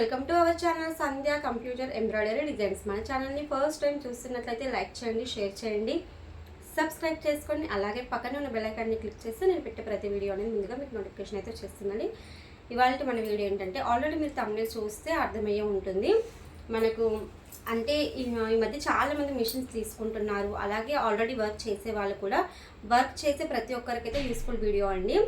Welcome to our channel Sandhya computer embroidery designs. మన ఛానల్ని first time చూస్తున్నట్లయితే like చేయండి షేర్ చేయండి సబ్స్క్రైబ్ చేసుకోండి అలాగే పక్కనే ఉన్న బెల్లైకాన్ని క్లిక్ చేస్తే నేను పెట్టే ప్రతి వీడియో అనేది ముందుగా మీకు నోటిఫికేషన్ అయితే వచ్చేస్తుందండి ఇవాళ మన వీడియో ఏంటంటే ఆల్రెడీ మీరు తమిళ చూస్తే అర్థమయ్యే ఉంటుంది. మనకు అంటే ఈ ఈ మధ్య చాలామంది మిషన్స్ తీసుకుంటున్నారు. అలాగే ఆల్రెడీ వర్క్ చేసే వాళ్ళు కూడా వర్క్ చేసే ప్రతి ఒక్కరికైతే యూస్ఫుల్ వీడియో అండి.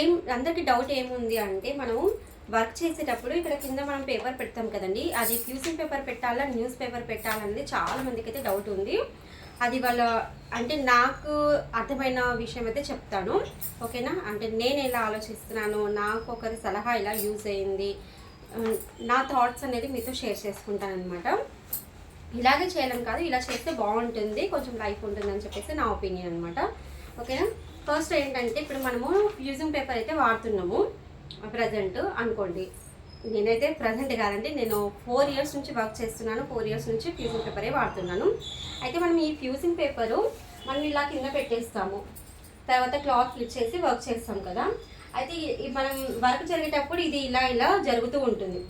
ఏం అందరికీ డౌట్ ఏముంది అంటే మనము వర్క్ చేసేటప్పుడు ఇక్కడ కింద మనం పేపర్ పెడతాం కదండి. అది ఫ్యూజింగ్ పేపర్ పెట్టాలా న్యూస్ పేపర్ పెట్టాలనేది చాలా మందికి అయితే డౌట్ ఉంది. అది వాళ్ళ అంటే నాకు అర్థమైన విషయం అయితే చెప్తాను. ఓకేనా? అంటే నేను ఎలా ఆలోచిస్తున్నాను? నాకు ఒకరి సలహా ఎలా యూజ్ అయింది? నా థాట్స్ అనేది మీతో షేర్ చేసుకుంటాను అనమాట ఇలాగే చేయడం కాదు ఇలా చేస్తే బాగుంటుంది కొంచెం లైఫ్ ఉంటుంది అని చెప్పేసి నా ఒపీనియన్ అనమాట ఓకేనా? ఫస్ట్ ఏంటంటే ఇప్పుడు మనము ఫ్యూజింగ్ పేపర్ అయితే వాడుతున్నాము. ప్రజెంట్ అనుకోండి. నేనైతే ప్రజెంట్ కాదండి. నేను ఫోర్ ఇయర్స్ నుంచి వర్క్ చేస్తున్నాను. ఫోర్ ఇయర్స్ నుంచి ఫ్యూజింగ్ పేపరే వాడుతున్నాను. అయితే మనం ఈ ఫ్యూజింగ్ పేపరు మనం ఇలా కింద పెట్టేస్తాము. తర్వాత క్లాత్ ఫ్లిప్ చేసి వర్క్ చేస్తాం కదా. అయితే మనం వర్క్ జరిగేటప్పుడు ఇది ఇలా ఇలా జరుగుతూ ఉంటుంది.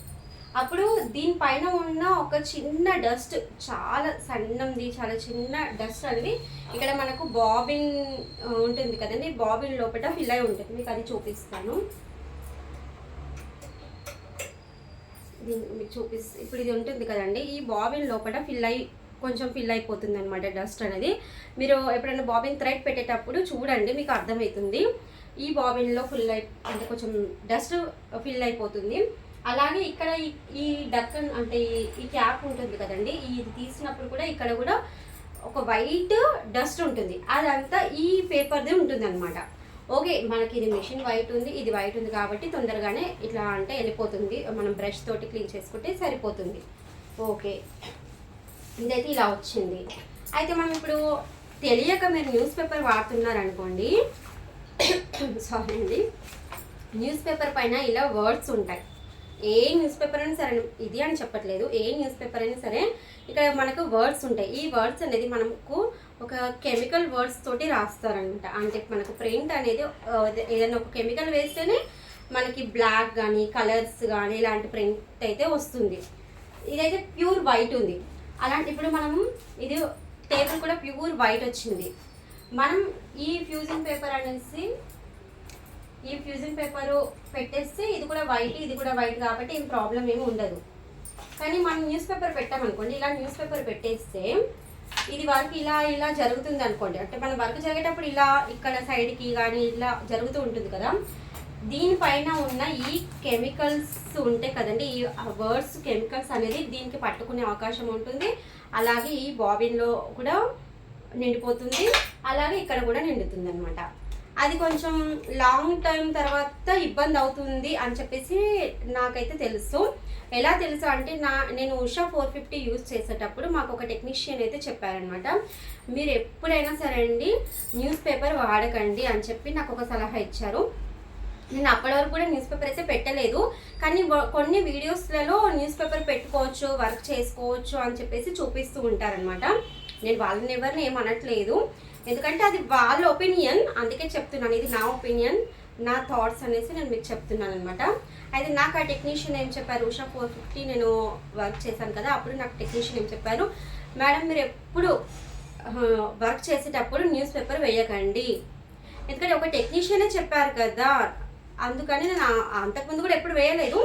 అప్పుడు దీనిపైన ఉన్న ఒక చిన్న డస్ట్ చాలా సన్నంది చాలా చిన్న డస్ట్ అనేది ఇక్కడ మనకు బాబిన్ ఉంటుంది కదండి. బాబిన్ లోపల ఫిల్ అయి ఉంటుంది. మీకు అది చూపిస్తాను. మీకు చూపిస్తే ఇప్పుడు ఇది ఉంటుంది కదండి. ఈ బాబిన్ లోపల ఫిల్ అయి కొంచెం ఫిల్ అయిపోతుంది అనమాట డస్ట్ అనేది. మీరు ఎప్పుడైనా బాబిన్ థ్రెడ్ పెట్టేటప్పుడు చూడండి మీకు అర్థమవుతుంది ఈ బాబిన్లో ఫుల్ అయి అంటే కొంచెం డస్ట్ ఫిల్ అయిపోతుంది. అలాగే ఇక్కడ ఈ- డక్కన్ అంటే ఈ- క్యాప్ ఉంటుంది కదండి. ఇది తీసినప్పుడు కూడా ఇక్కడ కూడా ఒక వైట్ డస్ట్ ఉంటుంది. అదంతా ఈ పేపర్దే ఉంటుంది అనమాట ఓకే మనకి ఇది మిషన్ వైట్ ఉంది ఇది వైట్ ఉంది కాబట్టి తొందరగానే ఇట్లా అంటే వెళ్ళిపోతుంది. మనం బ్రష్ తోటి క్లీన్ చేసుకుంటే సరిపోతుంది. ఓకే. ఇదైతే ఇలా వచ్చింది. అయితే మనం ఇప్పుడు తెలియక మీరు న్యూస్ పేపర్ వాడుతున్నారు అనుకోండి సారీ అండి. న్యూస్ పేపర్ పైన ఇలా వర్డ్స్ ఉంటాయి. ఏ న్యూస్ పేపర్ అయినా సరే ఇది అని చెప్పట్లేదు. ఏ న్యూస్ పేపర్ అయినా సరే ఇక్కడ మనకు వర్డ్స్ ఉంటాయి. ఈ వర్డ్స్ అనేది మనకు ఒక కెమికల్ వర్డ్స్ తోటి రాస్తారనమాట అంటే మనకు ప్రింట్ అనేది ఏదైనా ఒక కెమికల్ వేస్తేనే మనకి బ్లాక్ కానీ కలర్స్ కానీ ఇలాంటి ప్రింట్ అయితే వస్తుంది. ఇదైతే ప్యూర్ వైట్ ఉంది. అలాంటి ఇప్పుడు మనం ఇది టేబుల్ కూడా ప్యూర్ వైట్ వచ్చింది. మనం ఈ ఫ్యూజింగ్ పేపర్ అనేసి ఈ ఫ్యూజింగ్ పేపర్ పెట్టేస్తే ఇది కూడా వైట్ ఇది కూడా వైట్ కాబట్టి ఏం ప్రాబ్లం ఏమి ఉండదు. కానీ మనం న్యూస్ పేపర్ పెట్టామనుకోండి ఇలా న్యూస్ పేపర్ పెట్టేస్తే ఇది వర్క్ ఇలా ఇలా జరుగుతుంది అనుకోండి. అంటే మన వర్క్ జరిగేటప్పుడు ఇలా ఇక్కడ సైడ్కి కానీ ఇలా జరుగుతూ ఉంటుంది కదా. దీనిపైన ఉన్న ఈ కెమికల్స్ ఉంటాయి కదండి ఈ వర్డ్స్ కెమికల్స్ అనేది దీనికి పట్టుకునే అవకాశం ఉంటుంది. అలాగే ఈ బాబిన్లో కూడా నిండిపోతుంది. అలాగే ఇక్కడ కూడా నిండుతుంది అనమాట అది కొంచెం లాంగ్ టైం తర్వాత ఇబ్బంది అవుతుంది అని చెప్పేసి నాకైతే తెలుసు. ఎలా తెలుసా అంటే నా నేను ఉషా ఫోర్ ఫిఫ్టీ యూజ్ చేసేటప్పుడు మాకు ఒక టెక్నీషియన్ అయితే చెప్పారనమాట మీరు ఎప్పుడైనా సరే అండి న్యూస్ పేపర్ వాడకండి అని చెప్పి నాకు ఒక సలహా ఇచ్చారు. నేను అప్పటి వరకు కూడా న్యూస్ పేపర్ అయితే పెట్టలేదు. కానీ కొన్ని వీడియోస్లలో న్యూస్ పేపర్ పెట్టుకోవచ్చు వర్క్ చేసుకోవచ్చు అని చెప్పేసి చూపిస్తూ ఉంటారనమాట నేను వాళ్ళని ఎవరిని ఏమనట్లేదు ఎందుకంటే అది వాళ్ళ ఒపీనియన్ అందుకే చెప్తున్నాను ఇది నా ఒపీనియన్ నా థాట్స్ అనేసి నేను మీకు చెప్తున్నాను అనమాట అయితే నాకు ఆ టెక్నీషియన్ ఏం చెప్పారు? ఉషా ఫోర్ ఫిఫ్టీ నేను వర్క్ చేశాను కదా అప్పుడు నాకు టెక్నీషియన్ ఏం చెప్పారు? మేడం మీరు ఎప్పుడు వర్క్ చేసేటప్పుడు న్యూస్ పేపర్ వేయకండి. ఎందుకంటే ఒక టెక్నీషియనే చెప్పారు కదా అందుకని నేను అంతకుముందు కూడా ఎప్పుడు వేయలేదు.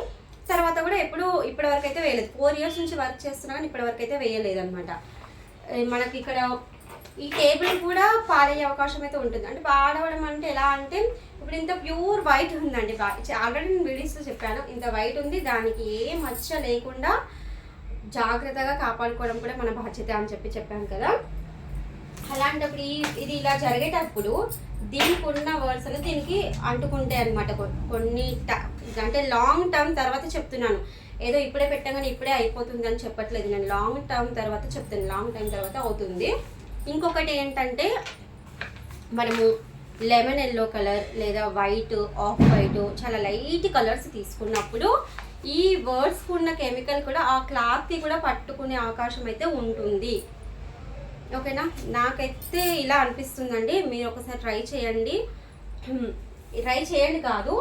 తర్వాత కూడా ఎప్పుడు ఇప్పటి వరకు అయితే వేయలేదు. ఫోర్ ఇయర్స్ నుంచి వర్క్ చేస్తున్నా కానీ ఇప్పటి అయితే వేయలేదు అనమాట మనకి ఇక్కడ ఈ టేబుల్ కూడా పాడయ్యే అవకాశం అయితే ఉంటుంది. అంటే పాడవడం అంటే ఎలా అంటే ఇప్పుడు ఇంత ప్యూర్ వైట్ ఉందండి ఆల్రెడీ నేను వీడియోస్లో చెప్పాను. ఇంత వైట్ ఉంది దానికి ఏ మచ్చ లేకుండా జాగ్రత్తగా కాపాడుకోవడం కూడా మన బాధ్యత అని చెప్పి చెప్పాను కదా. అలాంటప్పుడు ఈ ఇది ఇలా జరిగేటప్పుడు దీనికి ఉన్న వర్డ్స్ దీనికి అంటుకుంటాయి అనమాట కొన్ని ట- అంటే లాంగ్ టర్మ్ తర్వాత చెప్తున్నాను. ఏదో ఇప్పుడే పెట్టగానే ఇప్పుడే అయిపోతుంది అని చెప్పట్లేదు. నేను లాంగ్ టర్మ్ తర్వాత చెప్తాను. లాంగ్ టైం తర్వాత అవుతుంది. ఇంకొకటి ఏంటంటే మనము లెమన్ ఎల్లో కలర్ లేదా వైట్ ఆఫ్ వైట్ చాలా లైట్ కలర్స్ తీసుకున్నప్పుడు ఈ వర్డ్స్కి ఉన్న కెమికల్ కూడా ఆ క్లాత్కి కూడా పట్టుకునే అవకాశం అయితే ఉంటుంది. ఓకేనా? నాకైతే ఇలా అనిపిస్తుందండి. మీరు ఒకసారి ట్రై చేయండి. ట్రై చేయండి కాదు.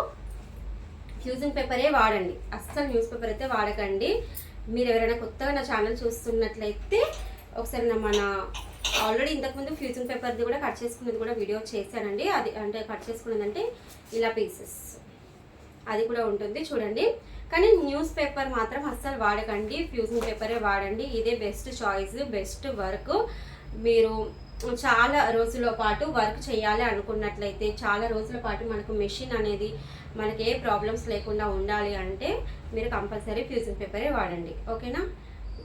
ఫ్యూజింగ్ పేపరే వాడండి. అస్సలు న్యూస్ పేపర్ అయితే వాడకండి. మీరు ఎవరైనా కొత్తగా నా ఛానల్ చూస్తున్నట్లయితే ఒకసారి నా మన ఆల్రెడీ ఇంతకుముందు ఫ్యూజన్ పేపర్ది కూడా కట్ చేసుకున్నది కూడా వీడియో చేశానండి. అది అంటే కట్ చేసుకున్నదంటే ఇలా పీసెస్ అది కూడా ఉంటుంది చూడండి. కానీ న్యూస్ పేపర్ మాత్రం అస్సలు వాడకండి. ఫ్యూజింగ్ పేపరే వాడండి. ఇదే బెస్ట్ చాయిస్ బెస్ట్ వర్క్ మీరు చాలా రోజుల పాటు వర్క్ చేయాలి అనుకున్నట్లయితే చాలా రోజుల పాటు మనకు మెషిన్ అనేది మనకి ఏ ప్రాబ్లమ్స్ లేకుండా ఉండాలి అంటే మీరు కంపల్సరీ ఫ్యూజింగ్ పేపరే వాడండి. ఓకేనా?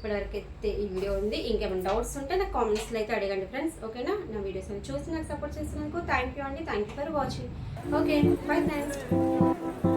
ఇప్పటివరకు అయితే ఈ వీడియో ఉంది. ఇంకేమైనా డౌట్స్ ఉంటే నాకు కామెంట్స్లో అయితే అడగండి ఫ్రెండ్స్ ఓకేనా నా? వీడియోస్ చూసి నాకు సపోర్ట్ చేసినందుకు థ్యాంక్ యూ అండి. Thank you for watching okay bye thanks